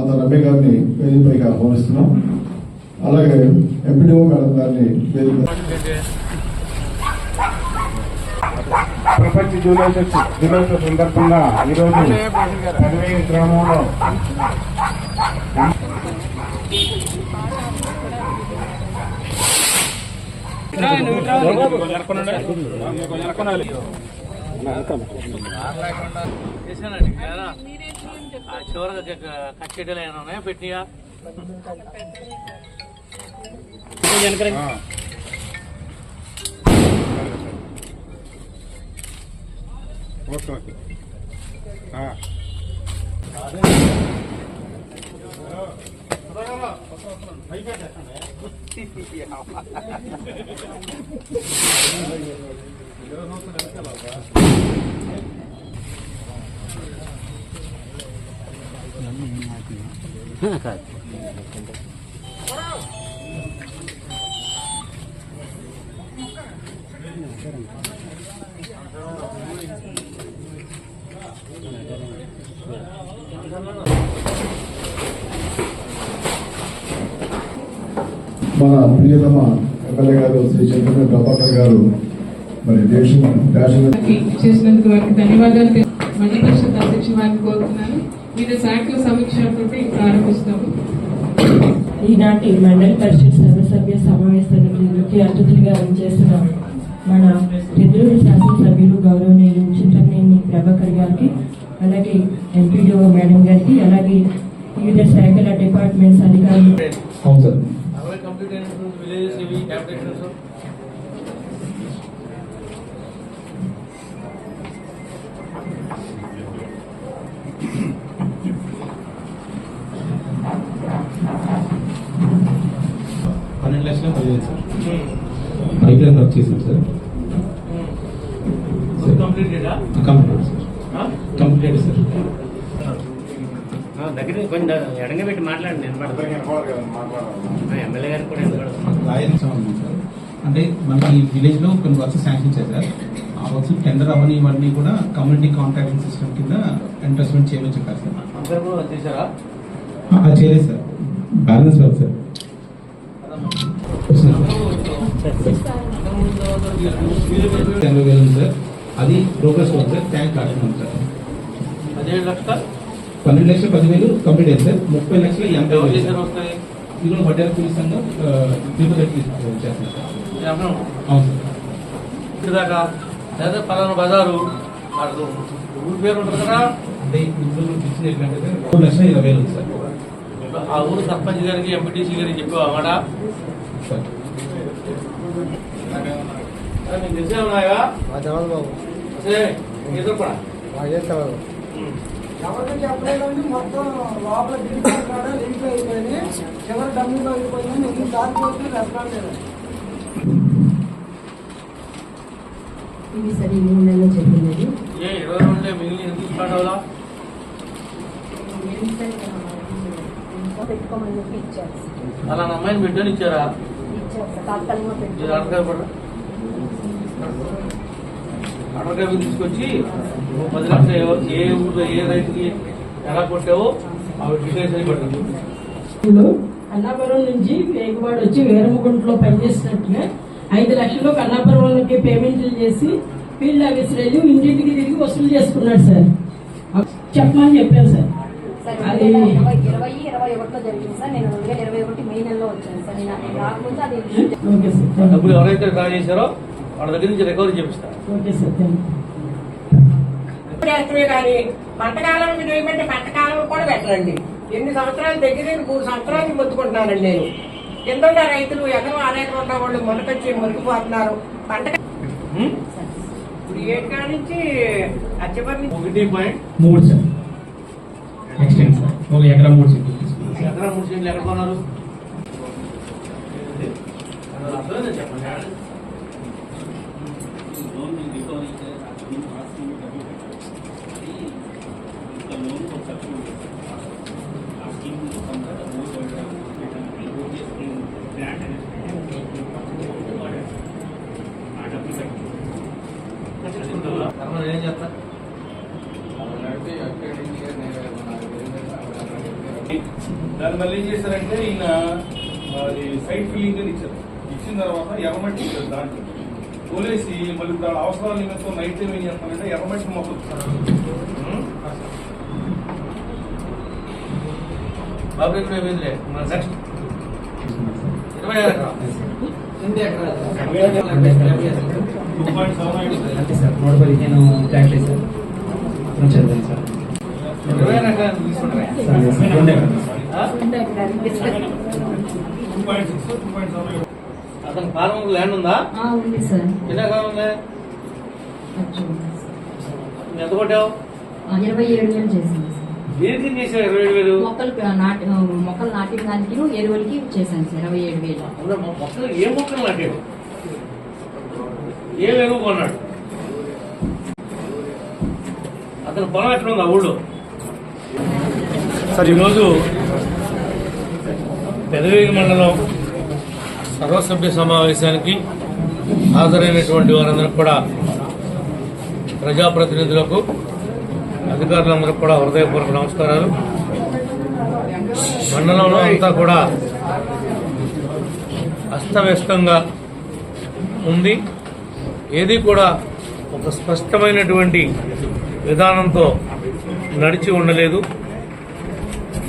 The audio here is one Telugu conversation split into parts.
తాత రమ్య గారిని వేదికపైకి ఆహ్వానిస్తున్నాం అలాగే ఎంపీడీఓ మేడం గారిని వేదిక ప్రపంచ దినోత్సవ దినోత్సవ సందర్భంగా ఈరోజు పదవీ గ్రామంలో చేశానండి? ఆ చివరికి కచ్చేటీలు ఏమైనా ఉన్నాయా? పెట్టియా ఓకే మన ప్రియతమ ఎమ్మెల్యే గారు శ్రీ చంద్రబాబు ప్రభాకర్ గారు మరి దేశం చేసినందుకు వారికి ధన్యవాదాలు. మండల పరిషత్ అధ్యక్షులు వారిని కోరుతున్నాను. వివిధ శాఖల సమీక్షతో ప్రారంభిస్తాము ఈనాటి మండల పరిషత్ సర్వసభ్య సమావేశానికి ముఖ్య అతిథులుగా చేసిన మన తిరువురు శాసనసభ్యులు గౌరవనీయులు చింతనేని ప్రభాకర్ గారికి అలాగే ఎంపీడీఓ మేడం గారికి అలాగే వివిధ శాఖల డిపార్ట్మెంట్స్ అధికారులు. లక్షల పదివేలు సార్ పైప్ లైన్ వర్క్ చేసాం sir complete data complete sir complete sir దగ్గర కొంచెం ఎడంగా పెట్టి మాట్లాడండి నేను ఎమ్మెల్యే కూడా అంటే మనకి ఈ విలేజ్లో కొన్ని వర్క్స్ శాంక్షన్ చేశారు. ఆ వర్క్స్ టెండర్ అవని ఇవన్నీ కూడా కమ్యూనిటీ కాంట్రాక్టింగ్ సిస్టమ్ కింద ఇంట్రెస్ట్మెంట్ చేయమని చెప్పారు సార్ చేయలేదు సార్ బ్యాలెన్స్ వర్క్ సార్ ఎనభై వేలు ఉంది సార్ అది ప్రోగ్రెస్ వర్క్ సార్ ట్యాంక్ కట్టుకున్నాం సార్ పదిహేడు లక్షల? పన్నెండు లక్షల పదివేలు కంప్లీట్ అయింది సార్. ముప్పై లక్షల ఎనభై ఇందులో వడ్డేర పోలీస్ సంఘం తిరుపతి సార్. అవును సార్. దాకా లేదా పలానా బజారు ఊరి పేరు ఉంటుంది కదా? అంటే ఇందులో ఇచ్చిన ఏంటంటే మూడు లక్షల ఇరవై వేలు ఉంది సార్. ఆ ఊరు సర్పంచ్ గారికి ఎంపీటీసీ గారికి చెప్పావా మాట సార్. మీకు తెలిసే ఉన్నాయా? సరే ఏదో కూడా ఎవరికి చెప్పలేదండి మొత్తం లోపల గిరిజన కాడ లీక్ అయిపోయింది. చివరి డమ్మీలో అయిపోయింది ఎన్ని దారి పోతే రెస్పాండ్ లేదండి ఇది సరే ఏ ఇరవై మిగిలిన ఎందుకు స్టార్ట్ అవ్వాలా? పెట్టుకోమని చెప్పి ఇచ్చారు. అలా నా అమ్మాయిని బిడ్డని ఇచ్చారా? ఇచ్చారు తాత్కాలికంగా ఇది అడగాలి తీసుకొచ్చి పది లక్షలు ఏ- ఏ ఊళ్ళో ఏ రైతుకి ఎలా కొట్టావో అవి డీటెయిల్స్ అయి పడుతుంది కన్నాపురం నుంచి వేగవాడ వచ్చి వేరముగుంట్లో పనిచేసినట్టుగా ఐదు లక్షలు కన్నాపురంలోకి పేమెంట్లు చేసి ఫీల్డ్ ఆఫీసర్ వెళ్ళి ఇంటింటికి తిరిగి వసూలు చేసుకున్నాడు సార్. చెప్పమని చెప్పాను సార్. అది ఇరవై ఒకటిలో జరిగింది సార్. నేను రెండు వేల ఇరవై ఒకటి మే నెలలో వచ్చాను సార్. నేను రాకముందు అది. డబ్బులు ఎవరైతే డ్రా చేశారో వాళ్ళ దగ్గర నుంచి రికవరీ థ్యాంక్ చేస్తమే కానీ పంటకాలం చేయమంటే పంటకాలం కూడా పెట్టరండి ఎన్ని సంవత్సరాలు దగ్గర దగ్గర మూడు సంవత్సరాలు మొత్తుకుంటున్నానండి నేను. కింద ఉన్న రైతులు ఎకరం ఆరేకరం ఉన్న వాళ్ళు మొలకొచ్చి మురికిపోతున్నారు పంట? ఇప్పుడు ఏడు కాడ నుంచి అచ్చపరి నుంచి ఒకటి పాయింట్ మూడు సార్. Extend sir. ఒక ఎకరా మూడు సెంట్లు. తీసుకున్నాం ఎక్కడ మూడు సెంట్లు ఎక్కడ కొన్నారు అర్థమైందా చెప్పండి తర్వాత ఏం చేస్తా దాన్ని మళ్ళీ ఏం చేశారంటే ఈయన అది సైట్ ఫిల్లింగ్ అని ఇచ్చారు. ఇచ్చిన తర్వాత ఎర్రమట్టి ఇచ్చారు దాంట్లో. తోలేసి మళ్ళీ ఇప్పుడు అవసరాల నిమిత్తం నైట్ టైం ఏం చేస్తారంటే ఎర్రమట్టి బాబు మన నెక్స్ట్ ఇరవై సెవెన్ అంతే సార్. అతని ఫార్మ్ ల్యాండ్ ఉందా? ఉంది సార్. ఎన్ని ఎకరాలు ఉంది నువ్వు ఎంత కొట్టావు? ఇరవై ఏడు వేలు దేనికి ఇరవై ఏడు వేలు? మొక్కలు నాటి మొక్కలు నాటిన దానికి ఎరువులకి చేశాను సార్ ఇరవై ఏడు వేలు. మొక్కలు ఏ మొక్కలు నాటాడు ఏ ఎరువు కొన్నాడు? అతను పొలం ఎక్కడ ఉంది ఊళ్ళో? సార్ ఈరోజు పెదవేగి మండలం సర్వసభ్య సమావేశానికి హాజరైనటువంటి వారందరూ కూడా ప్రజాప్రతినిధులకు అధికారులందరూ కూడా హృదయపూర్వక నమస్కారాలు. మండలంలో అంతా కూడా అస్తవ్యస్తంగా ఉంది. ఏది కూడా ఒక స్పష్టమైనటువంటి విధానంతో నడిచి ఉండలేదు.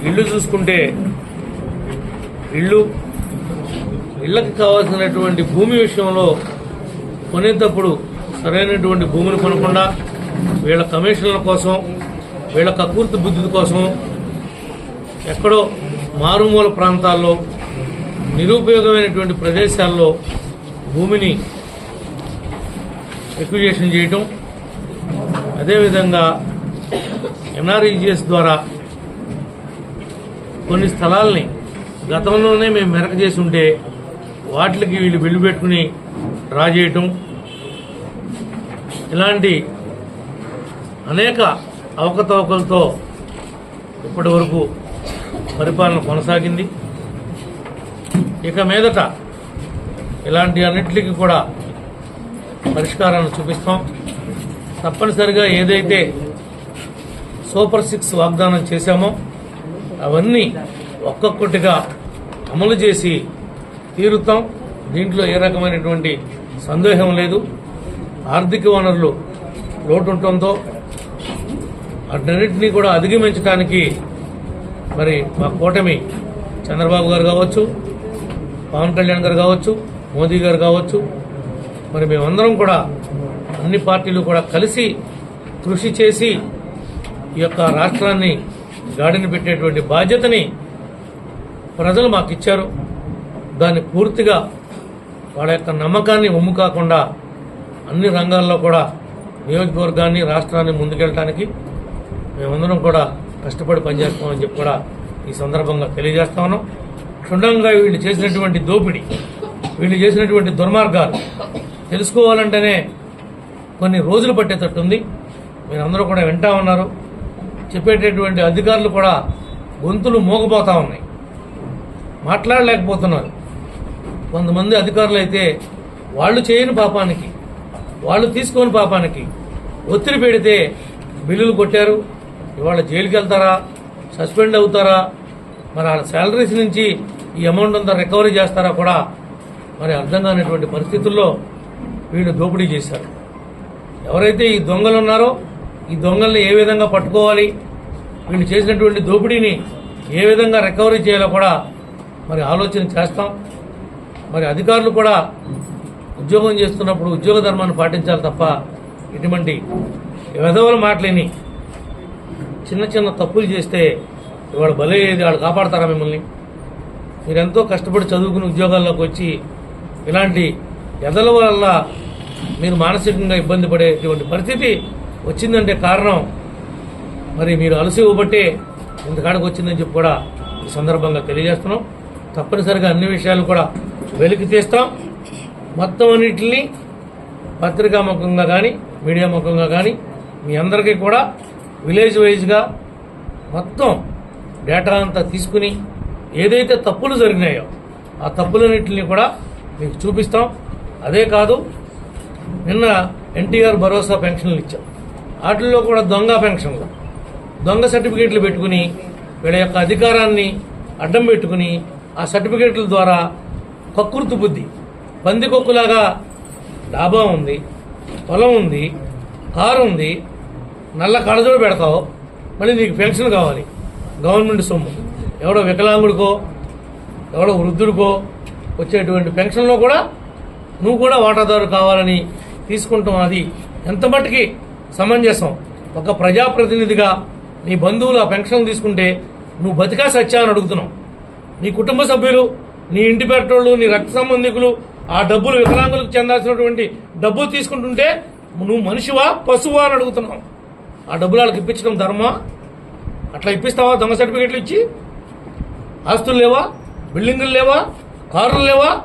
ఇల్లు చూసుకుంటే ఇళ్ళు ఇళ్ళకి కావాల్సినటువంటి భూమి విషయంలో కొనేటప్పుడు సరైనటువంటి భూమిని కొనకుండా వీళ్ళ కమిషన్ల కోసం వీళ్ళ కకూర్తి బుద్ధి కోసం ఎక్కడో మారుమూల ప్రాంతాల్లో నిరుపయోగమైనటువంటి ప్రదేశాల్లో భూమిని ఎక్విజేషన్ చేయటం అదేవిధంగా ఎన్ఆర్ఈజిఎస్ ద్వారా కొన్ని స్థలాల్ని గతంలోనే మేము మెరక చేసి ఉంటే వాటికి వీళ్ళు బిల్లు పెట్టుకుని డ్రా చేయటం ఇలాంటి అనేక అవకతవకలతో ఇప్పటి వరకు పరిపాలన కొనసాగింది. ఇక మీదట ఇలాంటి అన్నిటికీ కూడా పరిష్కారాన్ని చూపిస్తాం. తప్పనిసరిగా ఏదైతే సూపర్ సిక్స్ వాగ్దానం చేశామో అవన్నీ ఒక్కొక్కటిగా అమలు చేసి తీరుతాం. దీంట్లో ఏ రకమైనటువంటి సందేహం లేదు. ఆర్థిక వనరులు లోటు ఉండటంతో కూడా అధిగమించడానికి మరి మా కూటమి చంద్రబాబు గారు కావచ్చు పవన్ కళ్యాణ్ గారు కావచ్చు మోదీ గారు కావచ్చు మరి మేమందరం కూడా అన్ని పార్టీలు కూడా కలిసి కృషి చేసి ఈ యొక్క రాష్ట్రాన్ని గాడిని పెట్టేటువంటి బాధ్యతని ప్రజలు మాకు ఇచ్చారు దాన్ని పూర్తిగా వాళ్ళ యొక్క నమ్మకాన్ని ఒమ్ము కాకుండా అన్ని రంగాల్లో కూడా నియోజకవర్గాన్ని రాష్ట్రాన్ని ముందుకెళ్ళటానికి మేమందరం కూడా కష్టపడి పనిచేస్తామని చెప్పి కూడా ఈ సందర్భంగా తెలియజేస్తా ఉన్నాం. క్షుణ్ణంగా వీళ్ళు చేసినటువంటి దోపిడీ వీళ్ళు చేసినటువంటి దుర్మార్గాలు తెలుసుకోవాలంటేనే కొన్ని రోజులు పట్టేటట్టుంది. మీరందరూ కూడా వింటా ఉన్నారు. చెప్పేటటువంటి అధికారులు కూడా గొంతులు మోగపోతా ఉన్నాయి. మాట్లాడలేకపోతున్నారు. కొంతమంది అధికారులు అయితే వాళ్ళు చేయని పాపానికి వాళ్ళు తీసుకోని పాపానికి ఒత్తిడి పెడితే బిల్లులు కొట్టారు ఇవాళ జైలుకి వెళ్తారా సస్పెండ్ అవుతారా మరి వాళ్ళ శాలరీస్ నుంచి ఈ అమౌంట్ అంతా రికవరీ చేస్తారా కూడా మరి అర్థం కానిటువంటి పరిస్థితుల్లో వీళ్ళు దోపిడీ చేశారు. ఎవరైతే ఈ దొంగలు ఉన్నారో ఈ దొంగల్ని ఏ విధంగా పట్టుకోవాలి వీళ్ళు చేసినటువంటి దోపిడీని ఏ విధంగా రికవరీ చేయాలో కూడా మరి ఆలోచన చేస్తాం. మరి అధికారులు కూడా ఉద్యోగం చేస్తున్నప్పుడు ఉద్యోగ ధర్మాన్ని పాటించాలి తప్ప ఇటువంటి విధవల మాటలేని చిన్న చిన్న తప్పులు చేస్తే వాడు బలే వాడు కాపాడతారా మిమ్మల్ని? మీరెంతో కష్టపడి చదువుకుని ఉద్యోగాల్లోకి వచ్చి ఇలాంటి ఎదల వల్ల మీరు మానసికంగా ఇబ్బంది పడేటువంటి పరిస్థితి వచ్చిందంటే కారణం మరి మీరు అలసి ఇవ్వబట్టే ఇంతకాడికి వచ్చిందని చెప్పి కూడా ఈ సందర్భంగా తెలియజేస్తున్నాం. తప్పనిసరిగా అన్ని విషయాలు కూడా వెలికి తీస్తాం. మొత్తం అన్నిటిని పత్రికా ముఖంగా కానీ మీడియా ముఖంగా కానీ మీ అందరికీ కూడా విలేజ్ వైజ్గా మొత్తం డేటా అంతా తీసుకుని ఏదైతే తప్పులు జరిగినాయో ఆ తప్పులన్నింటినీ కూడా మీకు చూపిస్తాం. అదే కాదు నిన్న ఎన్టీఆర్ భరోసా పెన్షన్లు ఇచ్చాం. వాటిల్లో కూడా దొంగ పెన్షన్లు. దొంగ సర్టిఫికేట్లు పెట్టుకుని వీళ్ళ యొక్క అధికారాన్ని అడ్డం పెట్టుకుని ఆ సర్టిఫికేట్ల ద్వారా కక్కుర్తి బుద్ధి. పందికొక్కులాగా డాబా ఉంది పొలం ఉంది కారు ఉంది నల్ల కళ్ళజోడు పెడతావు మళ్ళీ నీకు పెన్షన్ కావాలి. గవర్నమెంట్ సొమ్ము. ఎవడో వికలాంగుడికో ఎవడో వృద్ధుడికో వచ్చేటువంటి పెన్షన్లో కూడా నువ్వు కూడా వాటాదారు కావాలని తీసుకుంటాం అది ఎంత మట్టుకి సమంజసం? ఒక ప్రజాప్రతినిధిగా నీ బంధువులు ఆ పెన్షన్ తీసుకుంటే నువ్వు బతికా సత్యాన్ని అడుగుతున్నావు. నీ కుటుంబ సభ్యులు నీ ఇంటి పెట్టోళ్ళు నీ రక్త సంబంధికులు ఆ డబ్బులు వికలాంగులకు చెందాల్సినటువంటి డబ్బులు తీసుకుంటుంటే నువ్వు మనిషివా పశువా అని అడుగుతున్నావు. ఆ డబ్బులు వాళ్ళకి ఇప్పించడం ధర్మా అట్లా ఇప్పిస్తావా? దొంగ సర్టిఫికెట్లు ఇచ్చి? ఆస్తులు లేవా? బిల్డింగులు లేవా? కార్లు లేవా?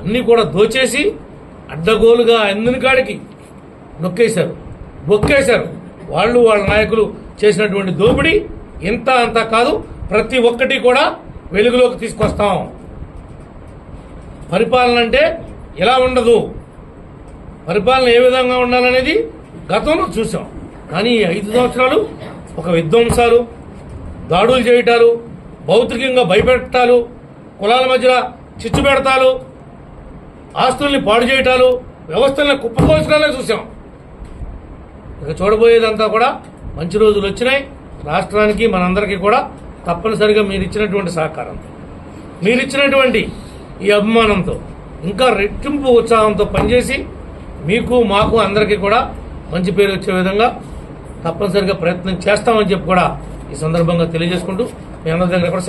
అన్నీ కూడా దోచేసి అడ్డగోలుగా అందిన కాడికి నొక్కేశారు. బొక్కేశారు. వాళ్ళు వాళ్ళ నాయకులు చేసినటువంటి దోపిడీ ఇంత అంతా కాదు. ప్రతి ఒక్కటి కూడా వెలుగులోకి తీసుకొస్తాం. పరిపాలన అంటే ఎలా ఉండదు? పరిపాలన ఏ విధంగా ఉండాలనేది గతంలో చూసాం. కానీ ఐదు సంవత్సరాలు ఒక విధ్వంసాలు దాడులు చేయటాలు భౌతికంగా భయపెట్టాలు కులాల మధ్య చిచ్చు పెడతాలు ఆస్తుల్ని పాడు చేయటాలు వ్యవస్థల్ని కుప్పకోల్చడాలే చూసాం. ఇక చూడబోయేదంతా కూడా మంచి రోజులు వచ్చినాయి. రాష్ట్రానికి మనందరికీ కూడా తప్పనిసరిగా మీరు ఇచ్చినటువంటి సహకారం మీరు ఇచ్చినటువంటి ఈ అభిమానంతో ఇంకా రెట్టింపు ఉత్సాహంతో పనిచేసి మీకు మాకు అందరికీ కూడా మంచి పేరు వచ్చే విధంగా తప్పనిసరిగా ప్రయత్నం చేస్తామని చెప్పి కూడా ఈ సందర్భంగా తెలియజేసుకుంటూ మీ అందరి దగ్గర కూడా